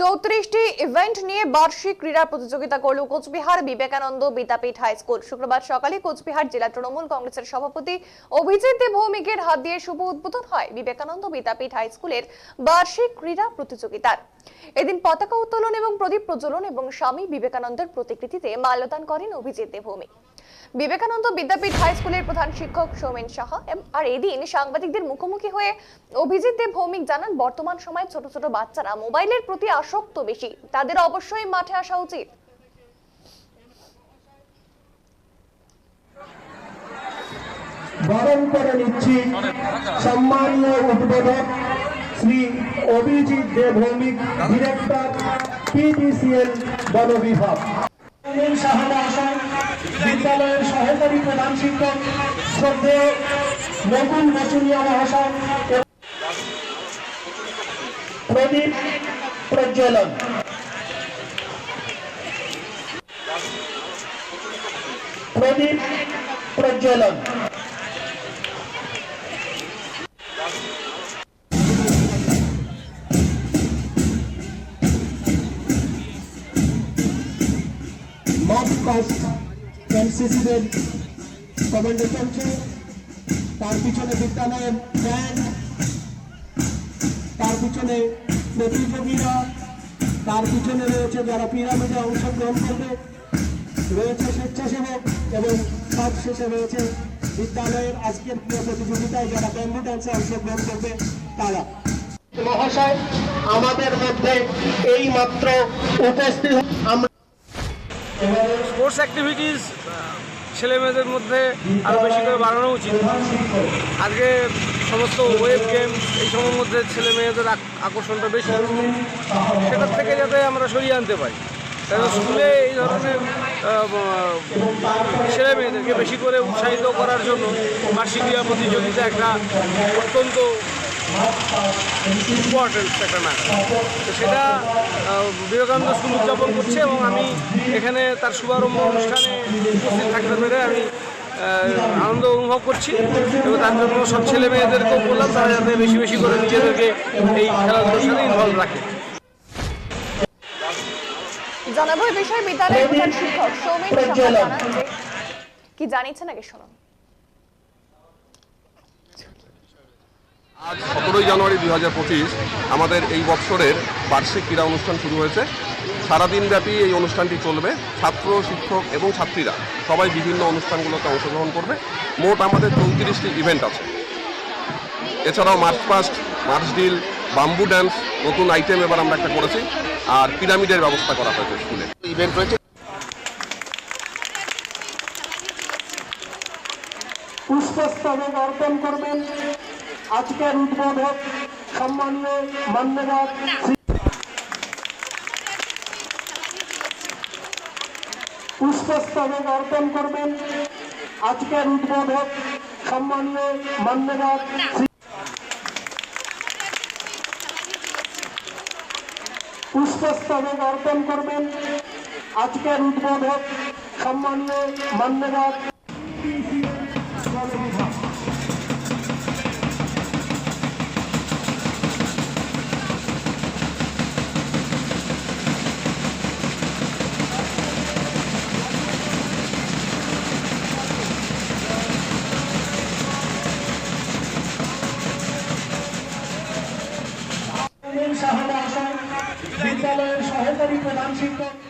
চৌত্রিশটি event নিয়ে বার্ষিক ক্রীড়া প্রতিযোগিতা করল কোচবিহার বিবেকানন্দ বিদ্যাপীঠ হাই স্কুল। শুক্রবার সকালে কোচবিহার জেলা তৃণমূল কংগ্রেসের সভাপতি অভিজিৎ ভৌমিকের হাত দিয়ে শুভ উদ্বোধন হয় বিবেকানন্দ বিদ্যাপীঠ হাই স্কুলের বার্ষিক ক্রীড়া প্রতিযোগিতার। এদিন পতাকা উত্তোলন এবং প্রদীপ প্রজ্বলন এবং স্বামী বিবেকানন্দের প্রতিকৃতিতে মাল্যদান করেন অভিজিৎ ভৌমিক বিবেকানন্দ বিদ্যাপীঠ হাই স্কুলের প্রধান শিক্ষক সৌমেন সাহা আর এদিন সাংবাদিকদের মুখোমুখি হয়ে অভিজিৎ দেব ভৌমিক জানান, বর্তমান সময়ে ছোট ছোট বাচ্চারা মোবাইলের প্রতি আসক্ত বেশি। তাদের অবশ্যই মাঠে আসা উচিত। বরণ করে নিচ্ছি সম্মানীয় উদ্বোধক শ্রী অভিজিৎ দেব ভৌমিক, ডিরেক্টর পিডিসিএল বন বিভাগ সাহা মহাশয় বিদ্যালয়ের সহকারী প্রধান শিক্ষক, শ্রদ্ধেয় নকুল বচুনিয়া মহাশয় প্রদীপ প্রজ্বলন। প্রদীপ প্রজ্বলন। মার্চ পাস্ট এনসিসিদের কমান্ডো চলছে। তার পিছনে বিদ্যালয়ের ব্যান্ড তার পিছনে প্রতিযোগীরা তার পিছনে রয়েছে যারা পিরামিডে অংশগ্রহণ করবে। রয়েছে স্বেচ্ছাসেবক এবং সব শেষে রয়েছে বিদ্যালয়ের আজকের প্রিয় প্রতিযোগিতায় যারা ব্যাম্বু ডান্সে অংশগ্রহণ করবে, তারা। মহাশয়, আমাদের মধ্যে এই মাত্র উপস্থিত আমরা স্পোর্টস অ্যাক্টিভিটিস ছেলে মেয়েদের মধ্যে আরও বেশি করে বাড়ানো উচিত। আজকে সমস্ত ওয়েব গেম এই সময়ের মধ্যে ছেলে মেয়েদের আকর্ষণটা বেশি। সেটার থেকে যাতে আমরা সরিয়ে আনতে পারি। তাই স্কুলে এই ধরনের ছেলে মেয়েদেরকে বেশি করে উৎসাহিত করার জন্য বার্ষিক ক্রীড়া প্রতিযোগিতা একটা অত্যন্ত ইম্পর্টেন্ট একটা ম্যাটার তো সেটা বিবেকানন্দ স্কুল উদযাপন করছে এবং আমি এখানে তার শুভারম্ভ অনুষ্ঠানে উপস্থিত থাকতে পেরে আমি আনন্দ অনুভব করছি এবং তার জন্য সব ছেলে মেয়েদেরকেও বললাম তারা যাতে বেশি বেশি করে নিজেদেরকে এই খেলাধুলোর সাথে ইনভলভ রাখে। জানাব এই বিষয়ে বিদ্যালয়ের প্রধান শিক্ষক সৌমেন সাহা জানান কি জানিয়েছেন আগে শুনুন। আজ সতেরোই জানুয়ারি দুই হাজার পঁচিশ আমাদের এই বৎসরের বার্ষিক ক্রীড়া অনুষ্ঠান শুরু হয়েছে। সারাদিন ব্যাপী এই অনুষ্ঠানটি চলবে। ছাত্র শিক্ষক এবং ছাত্রীরা সবাই বিভিন্ন অনুষ্ঠানগুলোতে অংশগ্রহণ করবে। মোট আমাদের চৌত্রিশটি ইভেন্ট আছে। এছাড়াও march past march drill bamboo dance নতুন আইটেম এবার আমরা একটা করেছি। আর পিরামিডের ব্যবস্থা করা হয়েছে স্কুলে। ইভেন্ট রয়েছে? পুষ্পস্তবক অর্পণ করবেন। আজকের উদ্বোধক সম্মানীয় মান্যবর শ্রী পুষ্পস্তবক অর্পণ করবেন। আজকের উদ্বোধক সম্মানীয় মান্যবর শ্রী পুষ্পস্তবক অর্পণ করবেন। আজকের উদ্বোধক সম্মানীয় মান্যবর সাহা